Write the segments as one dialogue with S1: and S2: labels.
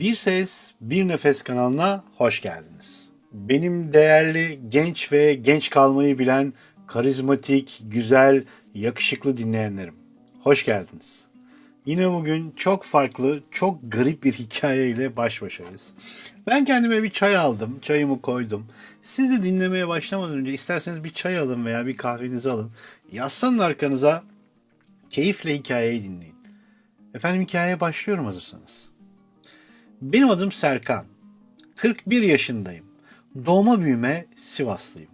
S1: Bir Ses Bir Nefes kanalına hoş geldiniz. Benim değerli genç ve genç kalmayı bilen karizmatik, güzel, yakışıklı dinleyenlerim. Hoş geldiniz. Yine bugün çok farklı, çok garip bir hikayeyle baş başayız. Ben kendime bir çay aldım, çayımı koydum. Siz de dinlemeye başlamadan önce isterseniz bir çay alın veya bir kahvenizi alın. Yaslanın arkanıza, keyifle hikayeyi dinleyin. Efendim hikayeye başlıyorum hazırsanız. Benim adım Serkan. 41 yaşındayım. Doğma büyüme Sivaslıyım.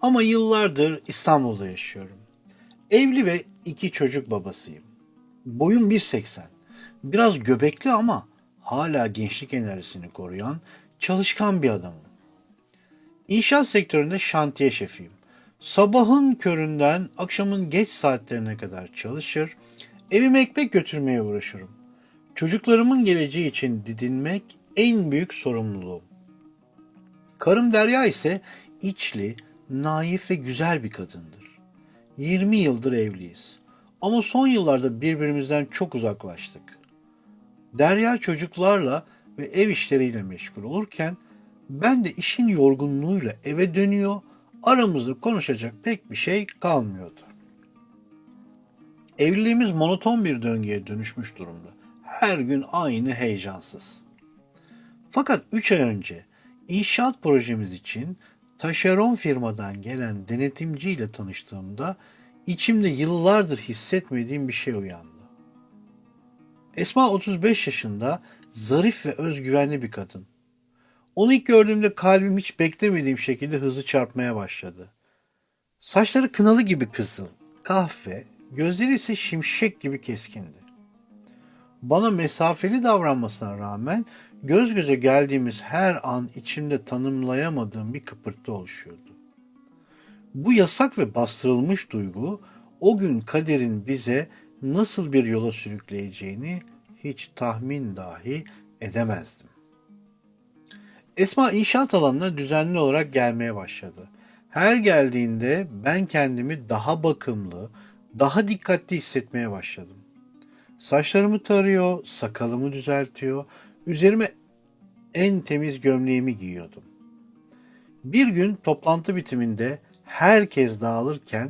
S1: Ama yıllardır İstanbul'da yaşıyorum. Evli ve iki çocuk babasıyım. Boyum 1.80. Biraz göbekli ama hala gençlik enerjisini koruyan çalışkan bir adamım. İnşaat sektöründe şantiye şefiyim. Sabahın köründen akşamın geç saatlerine kadar çalışır, evime ekmek götürmeye uğraşırım. Çocuklarımın geleceği için didinmek en büyük sorumluluğum. Karım Derya ise içli, naif ve güzel bir kadındır. 20 yıldır evliyiz. Ama son yıllarda birbirimizden çok uzaklaştık. Derya çocuklarla ve ev işleriyle meşgul olurken ben de işin yorgunluğuyla eve dönüyor, aramızda konuşacak pek bir şey kalmıyordu. Evliliğimiz monoton bir döngüye dönüşmüş durumda. Her gün aynı heyecansız. Fakat 3 ay önce inşaat projemiz için taşeron firmadan gelen denetimciyle tanıştığımda içimde yıllardır hissetmediğim bir şey uyandı. Esma 35 yaşında, zarif ve özgüvenli bir kadın. Onu ilk gördüğümde kalbim hiç beklemediğim şekilde hızlı çarpmaya başladı. Saçları kınalı gibi kızıl, kahve, gözleri ise şimşek gibi keskindi. Bana mesafeli davranmasına rağmen göz göze geldiğimiz her an içimde tanımlayamadığım bir kıpırtı oluşuyordu. Bu yasak ve bastırılmış duygu o gün kaderin bize nasıl bir yola sürükleyeceğini hiç tahmin dahi edemezdim. Esma inşaat alanına düzenli olarak gelmeye başladı. Her geldiğinde ben kendimi daha bakımlı, daha dikkatli hissetmeye başladım. Saçlarımı tarıyor, sakalımı düzeltiyor, üzerime en temiz gömleğimi giyiyordum. Bir gün toplantı bitiminde herkes dağılırken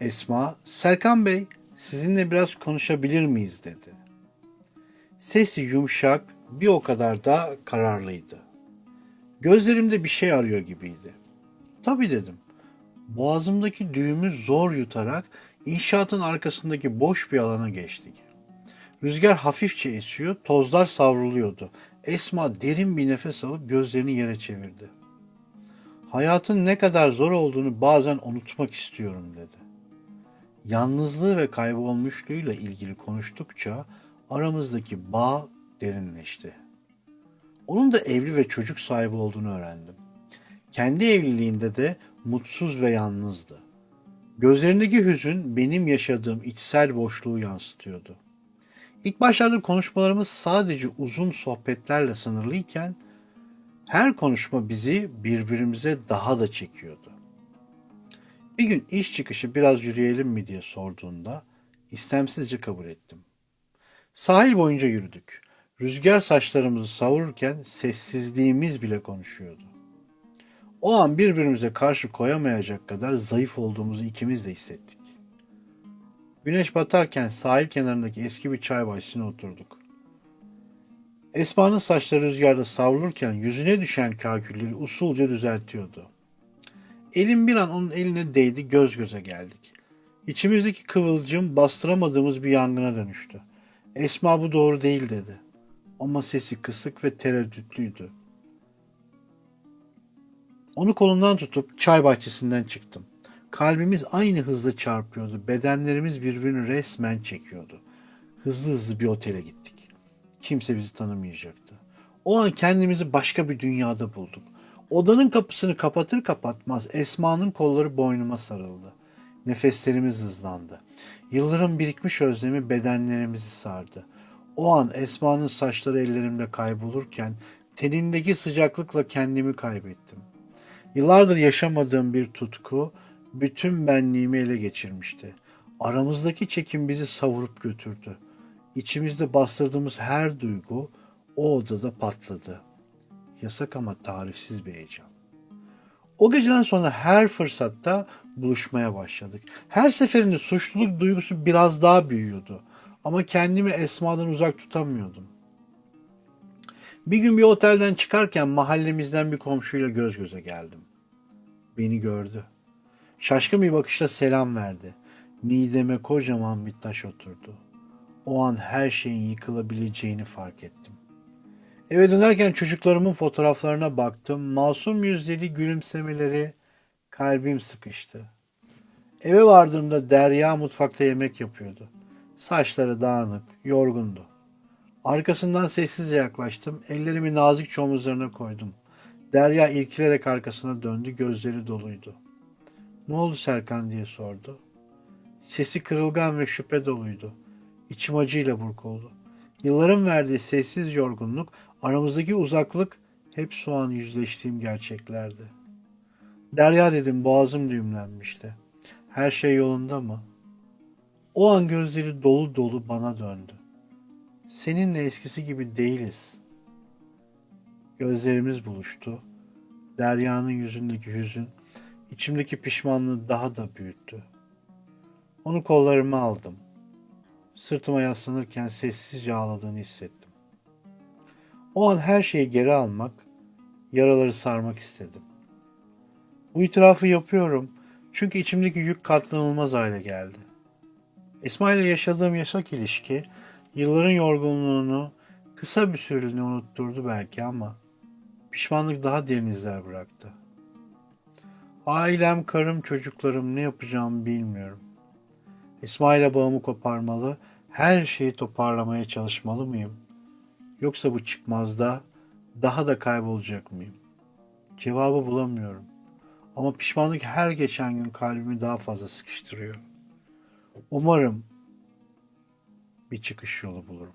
S1: Esma, Serkan Bey sizinle biraz konuşabilir miyiz dedi. Sesi yumuşak, bir o kadar da kararlıydı. Gözlerimde bir şey arıyor gibiydi. Tabii dedim. Boğazımdaki düğümü zor yutarak inşaatın arkasındaki boş bir alana geçtik. Rüzgar hafifçe esiyor, tozlar savruluyordu. Esma derin bir nefes alıp gözlerini yere çevirdi. Hayatın ne kadar zor olduğunu bazen unutmak istiyorum dedi. Yalnızlığı ve kaybolmuşluğuyla ilgili konuştukça aramızdaki bağ derinleşti. Onun da evli ve çocuk sahibi olduğunu öğrendim. Kendi evliliğinde de mutsuz ve yalnızdı. Gözlerindeki hüzün benim yaşadığım içsel boşluğu yansıtıyordu. İlk başlarda konuşmalarımız sadece uzun sohbetlerle sınırlıyken her konuşma bizi birbirimize daha da çekiyordu. Bir gün iş çıkışı biraz yürüyelim mi diye sorduğunda istemsizce kabul ettim. Sahil boyunca yürüdük. Rüzgar saçlarımızı savururken sessizliğimiz bile konuşuyordu. O an birbirimize karşı koyamayacak kadar zayıf olduğumuzu ikimiz de hissettik. Güneş batarken sahil kenarındaki eski bir çay bahçesine oturduk. Esma'nın saçları rüzgarda savrulurken yüzüne düşen kakülleri usulca düzeltiyordu. Elim bir an onun eline değdi, göz göze geldik. İçimizdeki kıvılcım bastıramadığımız bir yangına dönüştü. Esma bu doğru değil dedi. Ama sesi kısık ve tereddütlüydü. Onu kolundan tutup çay bahçesinden çıktım. Kalbimiz aynı hızla çarpıyordu. Bedenlerimiz birbirini resmen çekiyordu. Hızlı hızlı bir otele gittik. Kimse bizi tanımayacaktı. O an kendimizi başka bir dünyada bulduk. Odanın kapısını kapatır kapatmaz Esma'nın kolları boynuma sarıldı. Nefeslerimiz hızlandı. Yılların birikmiş özlemi bedenlerimizi sardı. O an Esma'nın saçları ellerimde kaybolurken tenindeki sıcaklıkla kendimi kaybettim. Yıllardır yaşamadığım bir tutku bütün benliğimi ele geçirmişti. Aramızdaki çekim bizi savurup götürdü. İçimizde bastırdığımız her duygu o odada patladı. Yasak ama tarifsiz bir heyecan. O geceden sonra her fırsatta buluşmaya başladık. Her seferinde suçluluk duygusu biraz daha büyüyordu. Ama kendimi Esma'dan uzak tutamıyordum. Bir gün bir otelden çıkarken mahallemizden bir komşuyla göz göze geldim. Beni gördü. Şaşkın bir bakışla selam verdi. Mideme kocaman bir taş oturdu. O an her şeyin yıkılabileceğini fark ettim. Eve dönerken çocuklarımın fotoğraflarına baktım. Masum yüzleri, gülümsemeleri, kalbim sıkıştı. Eve vardığımda Derya mutfakta yemek yapıyordu. Saçları dağınık, yorgundu. Arkasından sessizce yaklaştım. Ellerimi nazikçe omuzlarına koydum. Derya irkilerek arkasına döndü. Gözleri doluydu. Ne oldu Serkan diye sordu. Sesi kırılgan ve şüphe doluydu. İçim acıyla burkuldu. Yılların verdiği sessiz yorgunluk, aramızdaki uzaklık hep şu an yüzleştiğim gerçeklerdi. Derya dedim boğazım düğümlenmişti. Her şey yolunda mı? O an gözleri dolu dolu bana döndü. Seninle eskisi gibi değiliz. Gözlerimiz buluştu. Derya'nın yüzündeki hüzün, içimdeki pişmanlığı daha da büyüttü. Onu kollarıma aldım. Sırtıma yaslanırken sessizce ağladığını hissettim. O an her şeyi geri almak, yaraları sarmak istedim. Bu itirafı yapıyorum çünkü içimdeki yük katlanılmaz hale geldi. Esma ile yaşadığım yasak ilişki yılların yorgunluğunu kısa bir süreliğine unutturdu belki ama pişmanlık daha derin izler bıraktı. Ailem, karım, çocuklarım ne yapacağımı bilmiyorum. Esma ile bağımı koparmalı, her şeyi toparlamaya çalışmalı mıyım? Yoksa bu çıkmazda daha da kaybolacak mıyım? Cevabı bulamıyorum. Ama pişmanlık her geçen gün kalbimi daha fazla sıkıştırıyor. Umarım bir çıkış yolu bulurum.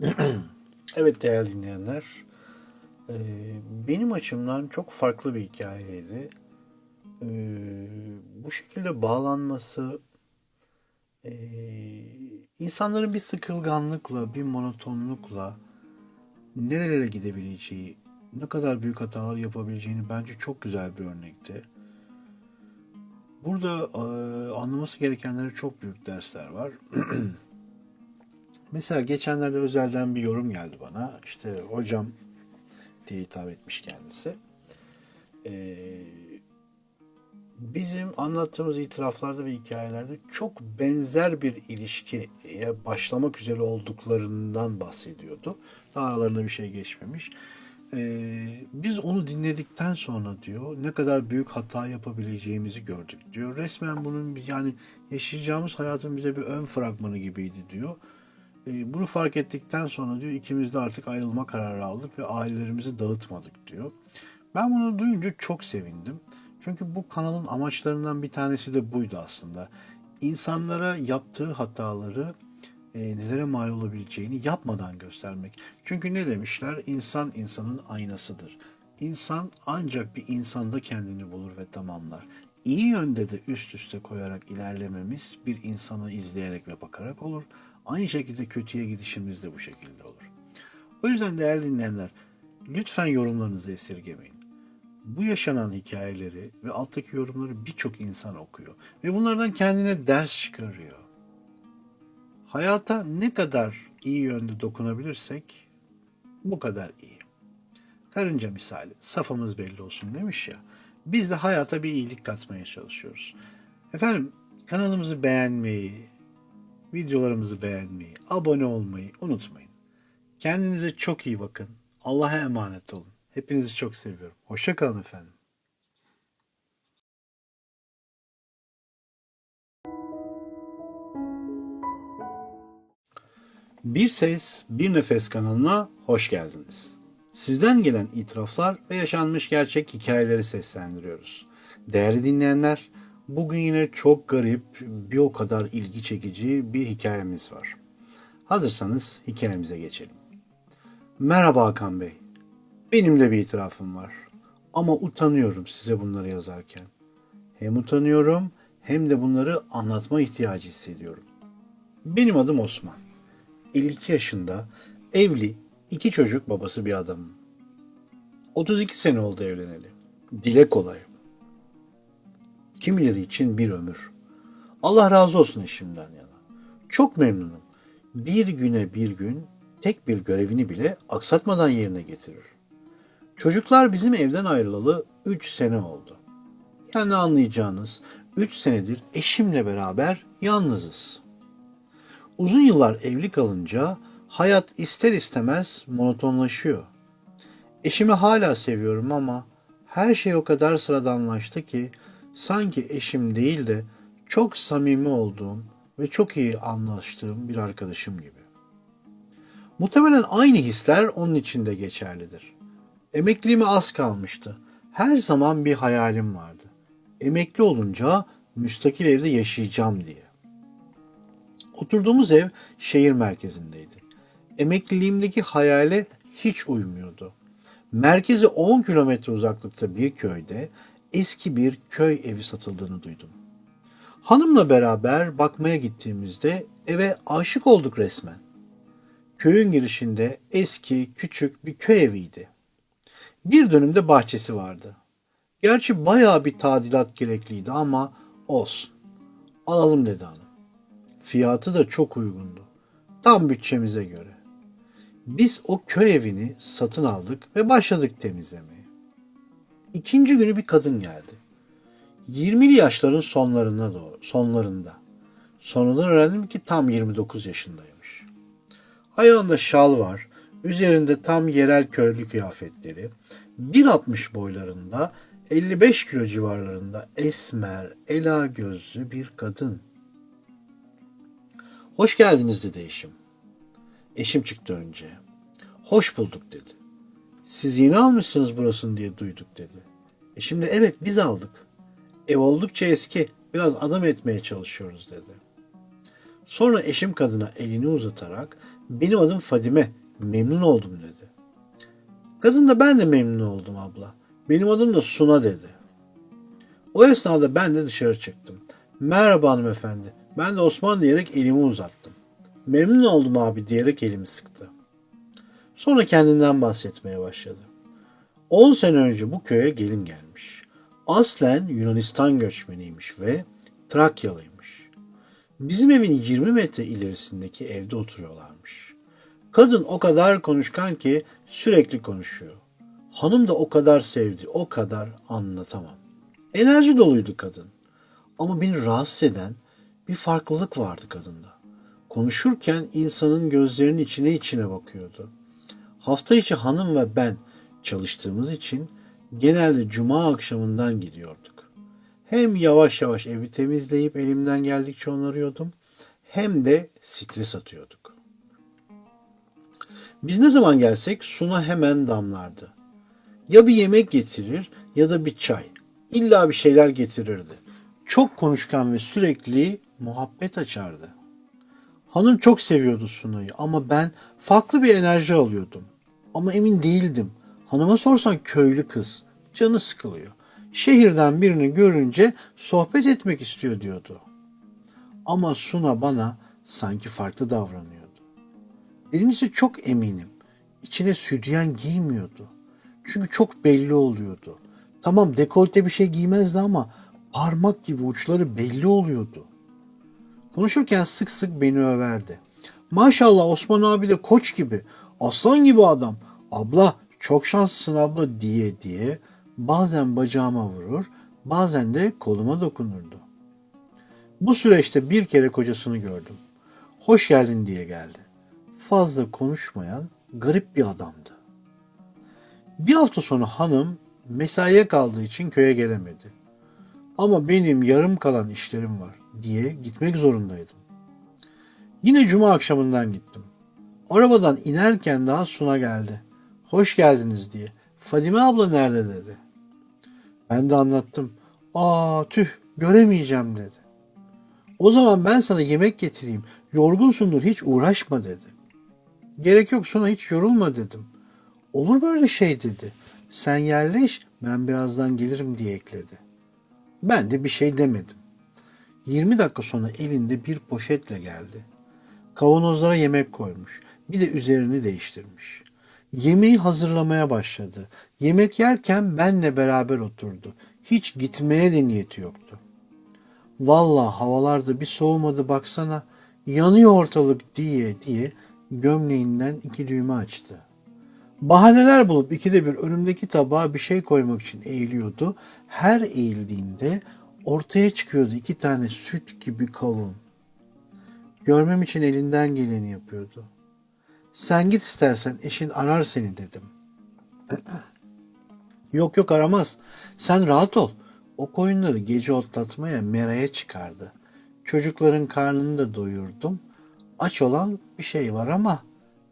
S1: evet değerli dinleyenler, e, benim açımdan çok farklı bir hikayeydi. E, Bu şekilde bağlanması e, insanların bir sıkılganlıkla, bir monotonlukla nerelere gidebileceği, ne kadar büyük hatalar yapabileceğini bence çok güzel bir örnekti. Burada e, anlaması gerekenlere çok büyük dersler var. Mesela geçenlerde özelden bir yorum geldi bana. İşte hocam diye hitap etmiş kendisi. E, bizim anlattığımız itiraflarda ve hikayelerde çok benzer bir ilişkiye başlamak üzere olduklarından bahsediyordu. Daha aralarında bir şey geçmemiş. Ee, biz onu dinledikten sonra diyor ne kadar büyük hata yapabileceğimizi gördük diyor. Resmen bunun yani yaşayacağımız hayatın bize bir ön fragmanı gibiydi diyor. Ee, bunu fark ettikten sonra diyor ikimiz de artık ayrılma kararı aldık ve ailelerimizi dağıtmadık diyor. Ben bunu duyunca çok sevindim. Çünkü bu kanalın amaçlarından bir tanesi de buydu aslında. İnsanlara yaptığı hataları e, nelere mal olabileceğini yapmadan göstermek. Çünkü ne demişler? İnsan insanın aynasıdır. İnsan ancak bir insanda kendini bulur ve tamamlar. İyi yönde de üst üste koyarak ilerlememiz bir insanı izleyerek ve bakarak olur. Aynı şekilde kötüye gidişimiz de bu şekilde olur. O yüzden değerli dinleyenler, lütfen yorumlarınızı esirgemeyin. Bu yaşanan hikayeleri ve alttaki yorumları birçok insan okuyor ve bunlardan kendine ders çıkarıyor. Hayata ne kadar iyi yönde dokunabilirsek bu kadar iyi. Karınca misali, safımız belli olsun demiş ya. Biz de hayata bir iyilik katmaya çalışıyoruz. Efendim kanalımızı beğenmeyi, videolarımızı beğenmeyi, abone olmayı unutmayın. Kendinize çok iyi bakın. Allah'a emanet olun. Hepinizi çok seviyorum. Hoşça kalın efendim. Bir Ses, Bir Nefes kanalına hoş geldiniz. Sizden gelen itiraflar ve yaşanmış gerçek hikayeleri seslendiriyoruz. Değerli dinleyenler, bugün yine çok garip, bir o kadar ilgi çekici bir hikayemiz var. Hazırsanız hikayemize geçelim. Merhaba Hakan Bey. Benim de bir itirafım var. Ama utanıyorum size bunları yazarken. Hem utanıyorum hem de bunları anlatma ihtiyacı hissediyorum. Benim adım Osman. 52 yaşında, evli, iki çocuk babası bir adamım. 32 sene oldu evleneli. Dile kolay. Kimileri için bir ömür. Allah razı olsun eşimden yana. Çok memnunum. Bir güne bir gün tek bir görevini bile aksatmadan yerine getirir. Çocuklar bizim evden ayrılalı 3 sene oldu. Yani anlayacağınız 3 senedir eşimle beraber yalnızız. Uzun yıllar evli kalınca hayat ister istemez monotonlaşıyor. Eşimi hala seviyorum ama her şey o kadar sıradanlaştı ki sanki eşim değil de çok samimi olduğum ve çok iyi anlaştığım bir arkadaşım gibi. Muhtemelen aynı hisler onun için de geçerlidir. Emekliliğime az kalmıştı. Her zaman bir hayalim vardı. Emekli olunca müstakil evde yaşayacağım diye. Oturduğumuz ev şehir merkezindeydi. Emekliliğimdeki hayale hiç uymuyordu. Merkeze 10 kilometre uzaklıkta bir köyde eski bir köy evi satıldığını duydum. Hanımla beraber bakmaya gittiğimizde eve aşık olduk resmen. Köyün girişinde eski küçük bir köy eviydi. Bir dönümde bahçesi vardı. Gerçi bayağı bir tadilat gerekliydi ama olsun. Alalım dedi hanım. Fiyatı da çok uygundu. Tam bütçemize göre. Biz o köy evini satın aldık ve başladık temizlemeye. İkinci günü bir kadın geldi. 20'li yaşların sonlarına doğru, sonlarında. Sonradan öğrendim ki tam 29 yaşındaymış. Ayağında şal var, üzerinde tam yerel köylü kıyafetleri, 1.60 boylarında, 55 kilo civarlarında esmer, ela gözlü bir kadın. Hoş geldiniz dedi eşim. Eşim çıktı önce. Hoş bulduk dedi. Siz yeni almışsınız burasını diye duyduk dedi. E şimdi evet biz aldık. Ev oldukça eski. Biraz adam etmeye çalışıyoruz dedi. Sonra eşim kadına elini uzatarak benim adım Fadime. Memnun oldum dedi. Kadın da ben de memnun oldum abla. Benim adım da Suna dedi. O esnada ben de dışarı çıktım. Merhaba hanımefendi. Ben de Osman diyerek elimi uzattım. Memnun oldum abi diyerek elimi sıktı. Sonra kendinden bahsetmeye başladı. 10 sene önce bu köye gelin gelmiş. Aslen Yunanistan göçmeniymiş ve Trakyalıymış. Bizim evin 20 metre ilerisindeki evde oturuyorlarmış. Kadın o kadar konuşkan ki sürekli konuşuyor. Hanım da o kadar sevdi, o kadar anlatamam. Enerji doluydu kadın. Ama beni rahatsız eden bir farklılık vardı kadında. Konuşurken insanın gözlerinin içine içine bakıyordu. Hafta içi hanım ve ben çalıştığımız için genelde cuma akşamından gidiyorduk. Hem yavaş yavaş evi temizleyip elimden geldikçe onarıyordum hem de stres atıyorduk. Biz ne zaman gelsek Suna hemen damlardı. Ya bir yemek getirir ya da bir çay. İlla bir şeyler getirirdi. Çok konuşkan ve sürekli muhabbet açardı. Hanım çok seviyordu Suna'yı ama ben farklı bir enerji alıyordum. Ama emin değildim. Hanıma sorsan köylü kız. Canı sıkılıyor. Şehirden birini görünce sohbet etmek istiyor diyordu. Ama Suna bana sanki farklı davranıyordu. Birincisi çok eminim. İçine sütyen giymiyordu. Çünkü çok belli oluyordu. Tamam dekolte bir şey giymezdi ama parmak gibi uçları belli oluyordu. Konuşurken sık sık beni överdi. Maşallah Osman abi de koç gibi, aslan gibi adam. Abla çok şanslısın abla diye diye bazen bacağıma vurur, bazen de koluma dokunurdu. Bu süreçte bir kere kocasını gördüm. Hoş geldin diye geldi. Fazla konuşmayan garip bir adamdı. Bir hafta sonra hanım mesaiye kaldığı için köye gelemedi. Ama benim yarım kalan işlerim var diye gitmek zorundaydım. Yine cuma akşamından gittim. Arabadan inerken daha Suna geldi. Hoş geldiniz diye. Fadime abla nerede dedi. Ben de anlattım. Aa tüh göremeyeceğim dedi. O zaman ben sana yemek getireyim. Yorgunsundur hiç uğraşma dedi. Gerek yok Suna hiç yorulma dedim. Olur böyle şey dedi. Sen yerleş ben birazdan gelirim diye ekledi. Ben de bir şey demedim. 20 dakika sonra elinde bir poşetle geldi. Kavanozlara yemek koymuş. Bir de üzerini değiştirmiş. Yemeği hazırlamaya başladı. Yemek yerken benle beraber oturdu. Hiç gitmeye de niyeti yoktu. Vallahi havalarda bir soğumadı baksana. Yanıyor ortalık diye diye gömleğinden iki düğme açtı. Bahaneler bulup ikide bir önümdeki tabağa bir şey koymak için eğiliyordu. Her eğildiğinde ortaya çıkıyordu iki tane süt gibi kavun. Görmem için elinden geleni yapıyordu. Sen git istersen eşin arar seni dedim. yok yok aramaz. Sen rahat ol. O koyunları gece otlatmaya meraya çıkardı. Çocukların karnını da doyurdum. Aç olan bir şey var ama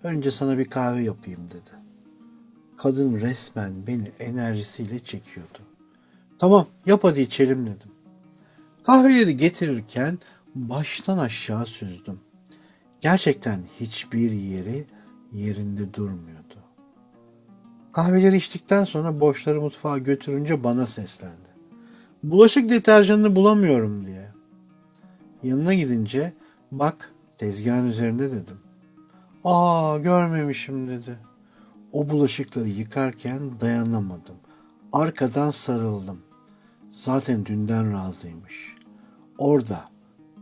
S1: önce sana bir kahve yapayım dedi. Kadın resmen beni enerjisiyle çekiyordu. Tamam yap hadi içelim dedim. Kahveleri getirirken baştan aşağı süzdüm. Gerçekten hiçbir yeri yerinde durmuyordu. Kahveleri içtikten sonra boşları mutfağa götürünce bana seslendi. Bulaşık deterjanını bulamıyorum diye. Yanına gidince bak tezgahın üzerinde dedim. Aa görmemişim dedi. O bulaşıkları yıkarken dayanamadım. Arkadan sarıldım. Zaten dünden razıymış. Orada,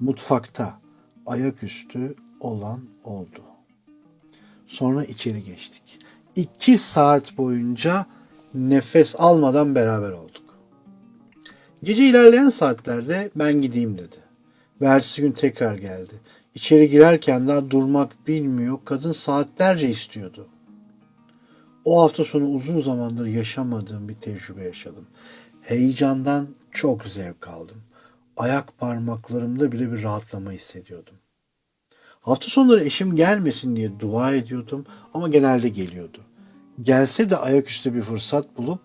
S1: mutfakta, ayaküstü olan oldu. Sonra içeri geçtik. İki saat boyunca nefes almadan beraber olduk. Gece ilerleyen saatlerde ben gideyim dedi. Ve ertesi gün tekrar geldi. İçeri girerken daha durmak bilmiyor. Kadın saatlerce istiyordu. O hafta sonu uzun zamandır yaşamadığım bir tecrübe yaşadım. Heyecandan çok zevk aldım. Ayak parmaklarımda bile bir rahatlama hissediyordum. Hafta sonları eşim gelmesin diye dua ediyordum ama genelde geliyordu. Gelse de ayaküstü bir fırsat bulup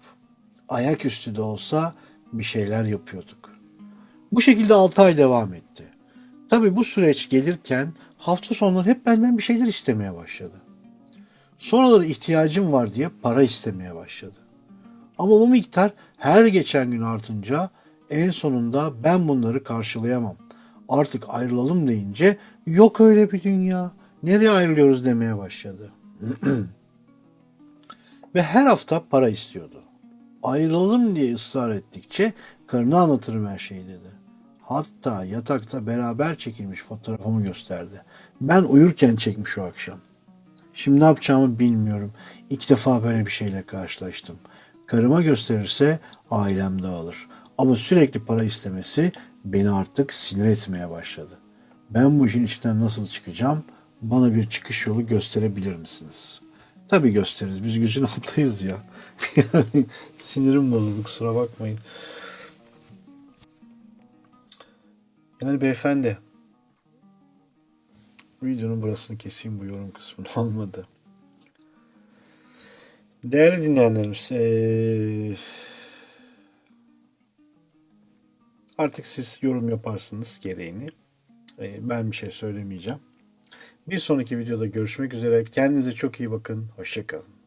S1: ayaküstü de olsa bir şeyler yapıyorduk. Bu şekilde 6 ay devam etti. Tabii bu süreç gelirken hafta sonları hep benden bir şeyler istemeye başladı. Sonraları ihtiyacım var diye para istemeye başladı. Ama bu miktar her geçen gün artınca en sonunda ben bunları karşılayamam. Artık ayrılalım deyince yok öyle bir dünya. Nereye ayrılıyoruz demeye başladı. Ve her hafta para istiyordu. Ayrılalım diye ısrar ettikçe karına anlatırım her şeyi dedi. Hatta yatakta beraber çekilmiş fotoğrafımı gösterdi. Ben uyurken çekmiş o akşam. Şimdi ne yapacağımı bilmiyorum. İlk defa böyle bir şeyle karşılaştım. Karıma gösterirse ailem dağılır. Ama sürekli para istemesi beni artık sinir etmeye başladı. Ben bu işin içinden nasıl çıkacağım? Bana bir çıkış yolu gösterebilir misiniz? Tabii gösteririz. Biz gücün altıyız ya. yani sinirim bozuldu kusura bakmayın. Yani beyefendi videonun burasını keseyim bu yorum kısmını olmadı. Değerli dinleyenlerimiz eee, artık siz yorum yaparsınız gereğini. Eee, ben bir şey söylemeyeceğim. Bir sonraki videoda görüşmek üzere. Kendinize çok iyi bakın. Hoşçakalın.